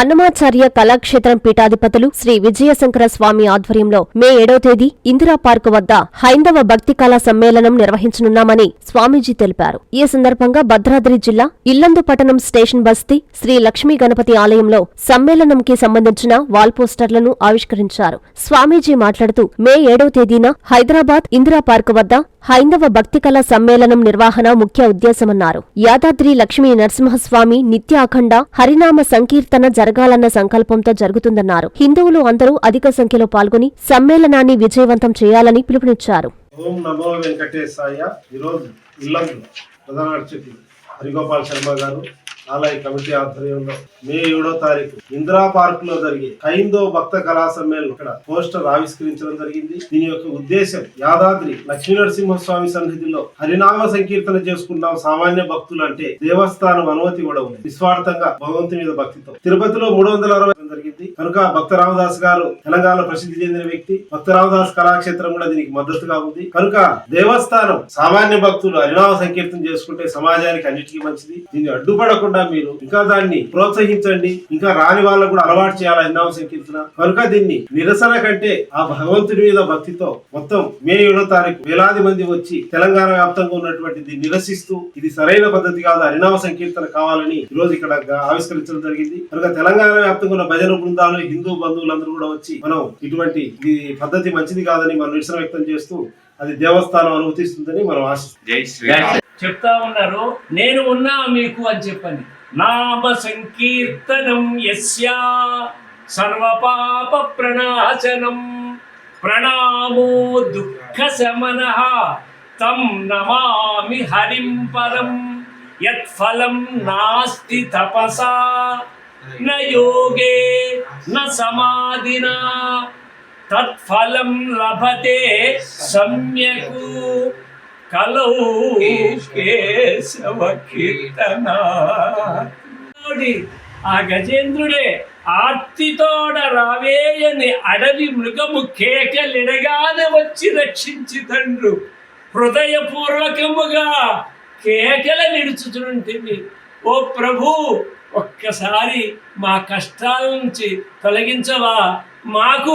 అన్నమాచార్య కళాక్షేత్రం పీఠాధిపతులు శ్రీ విజయశంకర స్వామి ఆధ్వర్యంలో మే ఏడో తేదీ ఇందిరా పార్కు వద్ద హైందవ భక్తి కళా సమ్మేళనం నిర్వహించనున్నామని స్వామీజీ తెలిపారు. ఈ సందర్భంగా భద్రాద్రి జిల్లా ఇల్లందు పట్టణం స్టేషన్ బస్తీ శ్రీ లక్ష్మీ గణపతి ఆలయంలో సమ్మేళనంకి సంబంధించిన వాల్ పోస్టర్లను ఆవిష్కరించారు. స్వామీజీ మాట్లాడుతూ మే ఏడవ తేదీన హైదరాబాద్ ఇందిరా పార్కు వద్ద హైందవ భక్తి కళా సమ్మేళనం నిర్వహణ ముఖ్య ఉద్దేశమన్నారు. యాదాద్రి లక్ష్మీ నరసింహస్వామి నిత్య అఖండ హరినామ సంకీర్తన జరగాలన్న సంకల్పంతో జరుగుతుందన్నారు. హిందువులు అందరూ అధిక సంఖ్యలో పాల్గొని సమ్మేళనాన్ని విజయవంతం చేయాలని పిలుపునిచ్చారు. ఓం నమో వెంకటేశాయ. ఈరోజు ఇల్లందు ప్రధాన అర్చకులు హరిగోపాల్ శర్మ గారు ఆలయ కమిటీ ఆధ్వర్యంలో మే ఏడో తారీఖు ఇందిరా పార్క్లో జరిగే హైందో భక్త కళా సమ్మేళనం ఇక్కడ పోస్టర్ ఆవిష్కరించడం జరిగింది. దీని యొక్క ఉద్దేశం యాదాద్రి లక్ష్మీ నరసింహస్వామి సన్నిధిలో హరినామ సంకీర్తన చేసుకుంటాం సామాన్య భక్తులు అంటే దేవస్థానం అనుమతి కూడా ఉంది నిస్వార్థంగా భగవంతుని మీద భక్తితో. తిరుపతిలో మూడు వందల అరవై కనుక భక్త రామదాస్ గారు తెలంగాణ ప్రసిద్ధి చెందిన వ్యక్తి. భక్త రామదాస్ కళాక్షేత్రం కూడా దీనికి మద్దతుగా ఉంది. కనుక దేవస్థానం సామాన్య భక్తులు హరినామ సంకీర్తన చేసుకుంటే సమాజానికి అన్నిటికీ మంచిది. దీన్ని అడ్డుపడకుండా మీరు ఇంకా దాన్ని ప్రోత్సహించండి. ఇంకా రాని వాళ్ళకు కూడా అలవాటు చేయాలి హరినామ సంకీర్తన. కనుక దీన్ని నిరసన కంటే ఆ భగవంతుడి మీద భక్తితో మొత్తం మే ఏడో తారీఖు వేలాది మంది వచ్చి తెలంగాణ వ్యాప్తంగా ఉన్నటువంటి దీన్ని నిరసిస్తూ ఇది సరైన పద్ధతి కాదు. హరినామ సంకీర్తన కావాలని ఈ రోజు ఇక్కడ ఆవిష్కరించడం జరిగింది. కనుక తెలంగాణ వ్యాప్తంగా ఉన్న భజన బృందాలు హిందూ బంధువులందరూ కూడా వచ్చి మనం ఇటువంటి ఈ పద్ధతి మంచిది కాదని మనం నిరసన వ్యక్తం చేస్తూ అది దేవస్థానం అనుమతిస్తుందని మనం ఆశిస్తున్నాం. జై శ్రీరామ్. చెప్తా ఉన్నారు. నేను ఉన్నా మీకు అని చెప్పండి. నామ సంకీర్తనం యస్యా సర్వపాప ప్రణాశనం ప్రణామో దుఃఖ శమన తం నమామి హరిం పరం యత్ఫలం నాస్తి తపసా న యోగే న సమాధినా. తత్ఫలం లభతే సమ్యకు. కలౌ కేశవ కీర్తన ఆ గజేంద్రుడే ఆర్తితోడ రావేయని అడవి మృగము కేకలిడగానే వచ్చి రక్షించి తండ్రు. హృదయపూర్వకముగా కేకల నిడుచుచుంటుంది ఓ ప్రభు ఒక్కసారి మా కష్టాల నుంచి తొలగించవా? మాకు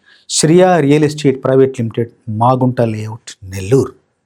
Shriya real estate private limited Magunta layout Nellore.